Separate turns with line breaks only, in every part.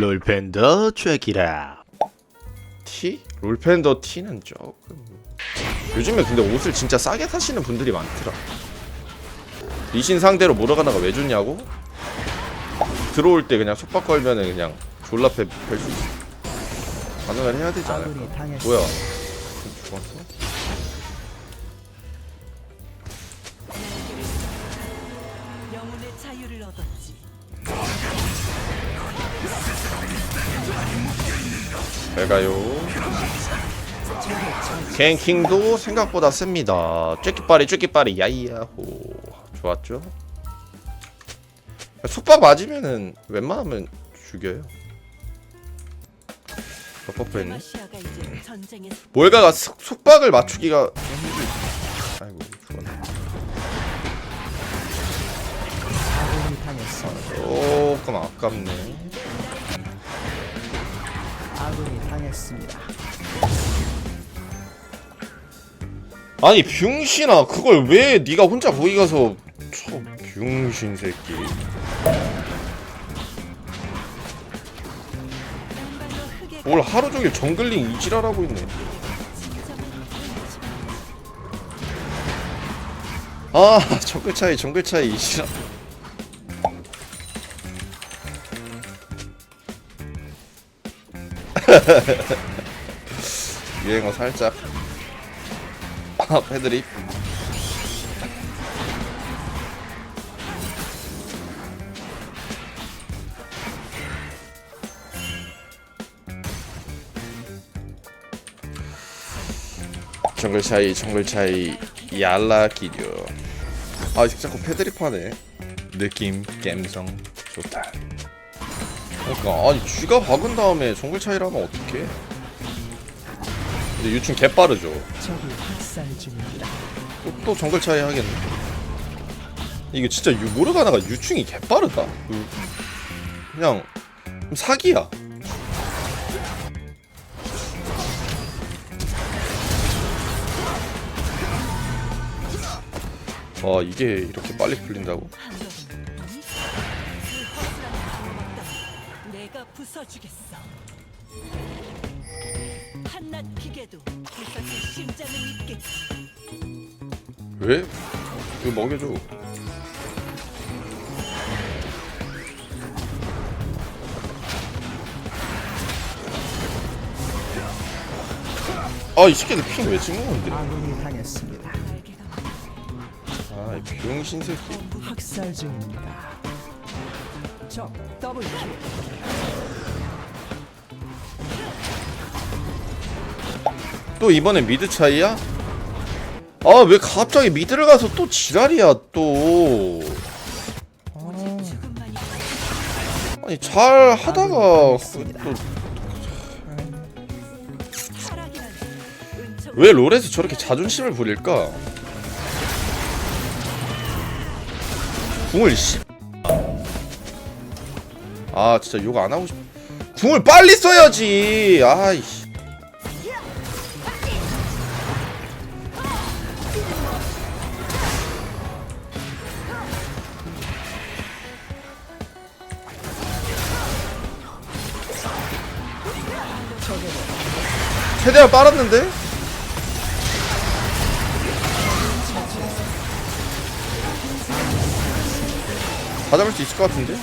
롤팬더 트랙이라
티? 롤팬더 티는 조금 요즘에 근데 옷을 진짜 싸게 사시는 분들이 많더라 리신 상대로 몰아가다가 왜 좋냐고? 들어올 때 그냥 속박 걸면은 그냥 졸라 패 펼수 있어 가능을 해야 되지 않을까. 뭐야 죽었어?
영혼의 자유를 얻었지.
잘가요? 갱킹도 생각보다 셉니다. 쬐끼빠리 쬐끼빠리 야이야호. 좋았죠? 속박 맞으면은 웬만하면 죽여요. 버퍼프했네 속- 속박을 맞추기가 아이고 죽었네. 조금 아깝네
했습니다.
아니 병신아 그걸 왜 네가 혼자 거기 가서 저 병신 새끼. 뭘 하루 종일 정글링 이지랄하고 있네. 아 정글 차이 정글 차이 이지랄 유행어 살짝. 아 패드립. 정글 차이 정글 차이. 얄라기죠 아 자꾸 패드립 하네. 느낌 갬성. 좋다 그러니까. 아니 쥐가 박은 다음에 정글 차이라면 어떡해? 근데 유충 개빠르죠. 또, 또 정글 차이 하겠네. 이게 진짜 유, 모르가나가 유충이 개빠르다. 그, 그냥 사기야. 와 이게 이렇게 빨리 풀린다고?
부숴주겠어. 한낱 기계도 불사의 심장을 믿겠지.
왜? 이거 먹여줘 아 이 새끼들 핑왜 찍는 건데
아군이 당했습니다.
날개가
아 이 병신 새끼
학살 중입니다. 적 더블 킬.
또 이번엔 미드 차이야? 아 왜 갑자기 미드를 가서 또 지랄이야 또 아니 잘 하다가 또 왜 롤에서 저렇게 자존심을 부릴까? 궁을 씨. 아 진짜 욕 안 하고 싶. 궁을 빨리 써야지. 아이씨. 최대한 빨았는데? 다 잡을 수 있을 것 같은데?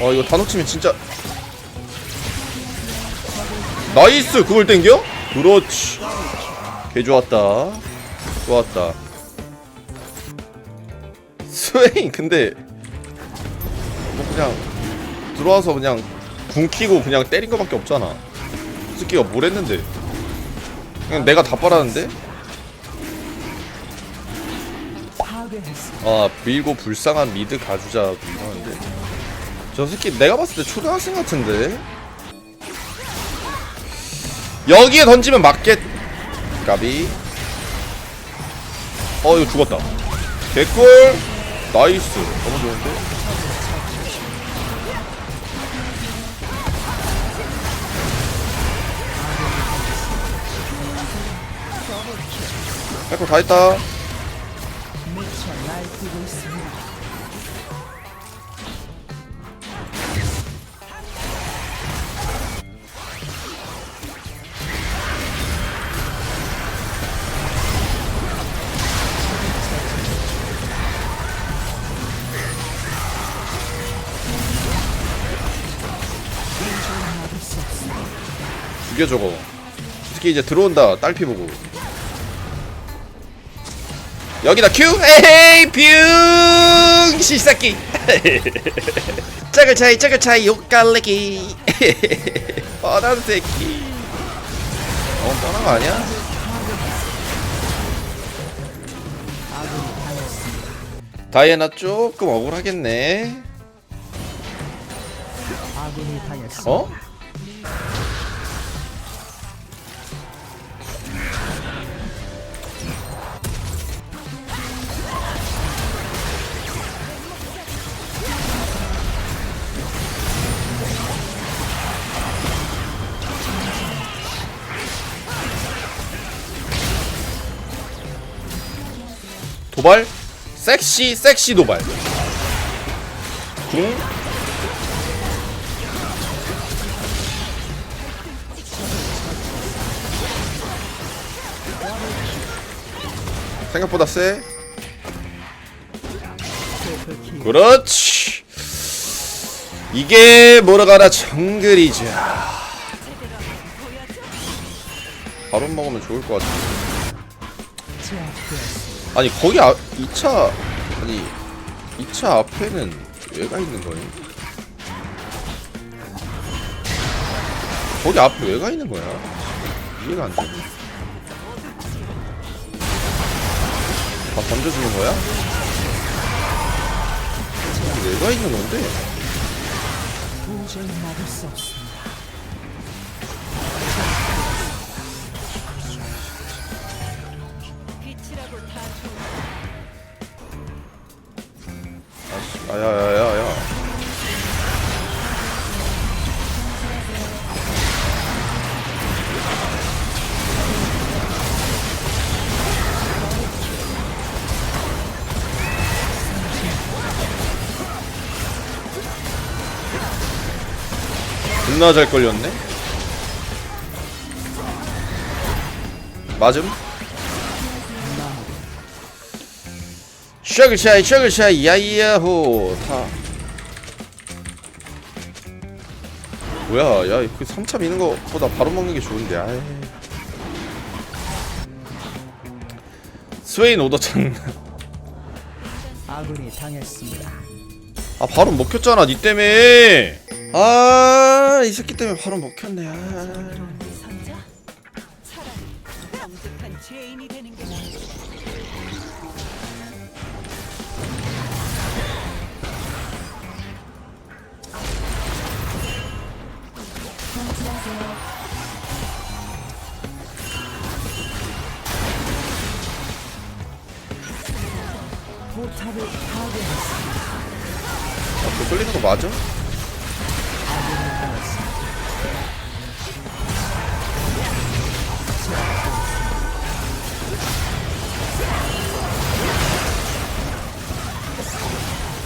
어 이거 다 놓치면 진짜 나이스 그걸 땡겨? 그렇지 개 좋았다 좋았다 스웨인 근데 뭐 그냥 들어와서 그냥 궁 키고 그냥 때린 거밖에 없잖아. 스키가 뭘 했는데? 그냥 내가 다 빨았는데? 아 밀고 불쌍한 미드 가주자. 이러는데. 저 새끼 내가 봤을 때 초등학생 같은데? 여기에 던지면 맞겠 까비. 어 이거 죽었다. 개꿀! 나이스. 너무 좋은데 백호 다
있다.
죽여 저거. 특히 이제 들어온다. 딸피 보고. 여기다 큐 에헤이 뿅 시사기 짝을 차이 짝을 차이 욕갈래기 뻔한 새끼 어 뻔한 거 아니야? 다이애나 조금 억울하겠네. 어? 도발? 섹시 섹시 도발 궁 생각보다 세. 그렇지 이게 뭐라가나 정글이죠
제대로 보여줘.
바로 먹으면 좋을 것 같아. 아니 거기 아, 2차 아니 2차 앞에는 왜가 있는 거예요? 거기 앞에 왜가 있는 거야? 이해가 안 돼. 다 던져주는 거야? 왜가 있는 건데?
도저히 막을 수 없습
야야야야. 존나 잘 걸렸네. 맞음? 셔글샤이 셔글샤이 야이야호. 다. 뭐야 야그 3차 미는 거보다 바로 먹는 게 좋은데 아이. 스웨인 오더 찬
아군이 당했습니다.
아 바로 먹혔잖아 니 때문에. 아이 새끼 때문에 바로 먹혔네 아.
포탑을 파괴했습니다.
아, 끌리는 거 맞아?
아군이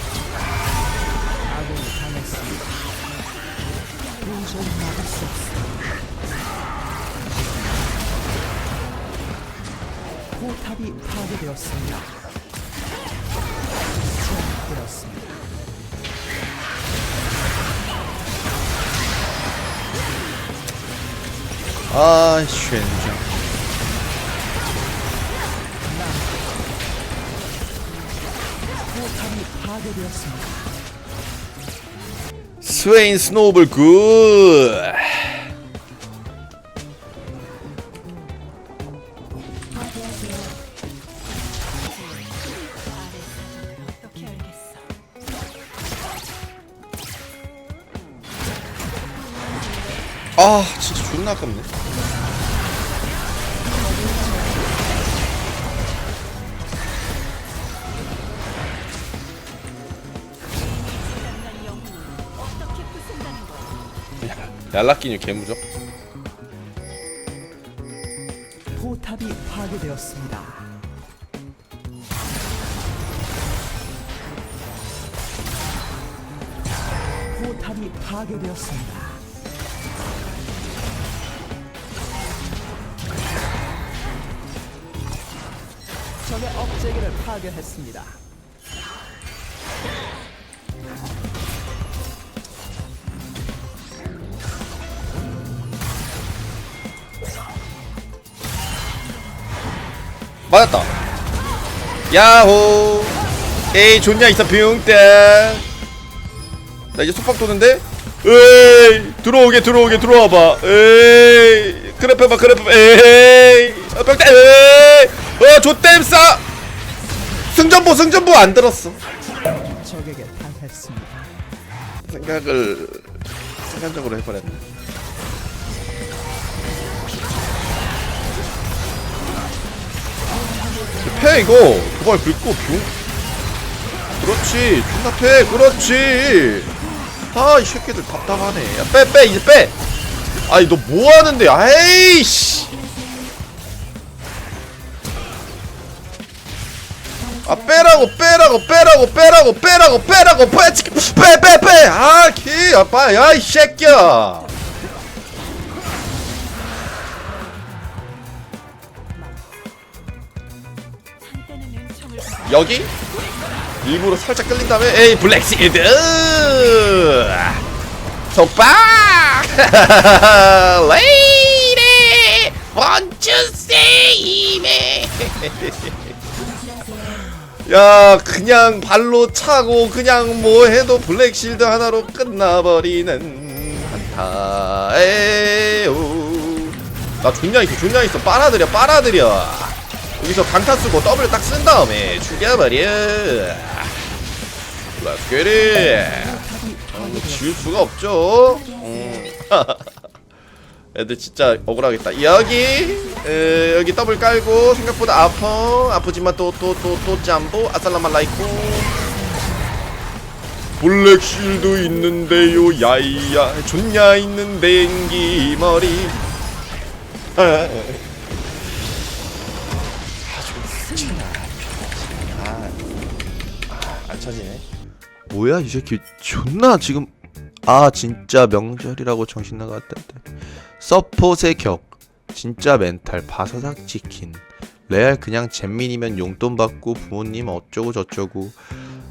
당했습니다. 아군이 당했습니다. 도저히 막을 수 없습니다. 포탑이 파괴되었습니다. 제압되었습니다.
아 쉔장. 스웨인 스노우볼 굿 얄라끼뉴 개무적
포탑이 파괴되었습니다. 포탑이 파괴되었습니다. 적의 억제기를 파괴했습니다.
맞았다. 야호. 에이 좋냐 이사 비용대 나 이제 속박 도는데? 에이 들어오게 들어오게 들어와봐. 에이 그래프 봐 그래프 봐. 에이 아, 벽대 에이. 어 좆댐 싸. 승전보 승전보 안 들었어. 생각을 순간적으로 해버렸네 패 이거. 도발 긁고 뷰 그렇지 존나 패 그렇지. 아 이 새끼들 답답하네. 야빼빼 이제 빼. 아니 너 뭐하는데? 아이씨. 아 빼라고 빼라고 빼라고 빼라고 빼라고 빼라고. 빼빼빼빼아키 아빠 야 이 새끼야 여기? 일부러 살짝 끌린 다음에 에이 블랙시드! 속박! 레이디! 원추세이메! 야 그냥 발로 차고 그냥 뭐 해도 블랙실드 하나로 끝나버리는 한타 에오. 나 존냐 있어 존냐 있어. 빨아들여 빨아들여 여기서 강타 쓰고 더블 딱 쓴 다음에 죽여버려. Let's get it. 어, 뭐 지울 수가 없죠. 음. 애들 진짜 억울하겠다. 여기 에, 여기 더블 깔고 생각보다 아파. 아프지만 또 또 또 또 짬보 아살라말라이쿠 블랙실드 있는데요 야이야. 존냐 있는 댕기 머리 쳐지네. 뭐야 이 새끼. 존나 지금 아 진짜 명절이라고 정신 나갔다. 서폿의 격. 진짜 멘탈. 바사삭 치킨. 레알 그냥 잼민이면 용돈 받고 부모님 어쩌고 저쩌고.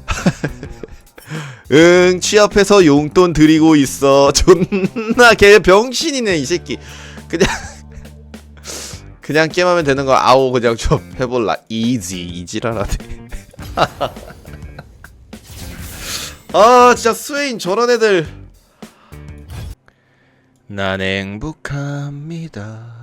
응 취업해서 용돈 드리고 있어. 존나 개 병신이네 이 새끼. 그냥 그냥 게임하면 되는 거 아오 그냥 좀 해볼라. 이지 이지라라네 아 진짜 스웨인 저런 애들. 난 행복합니다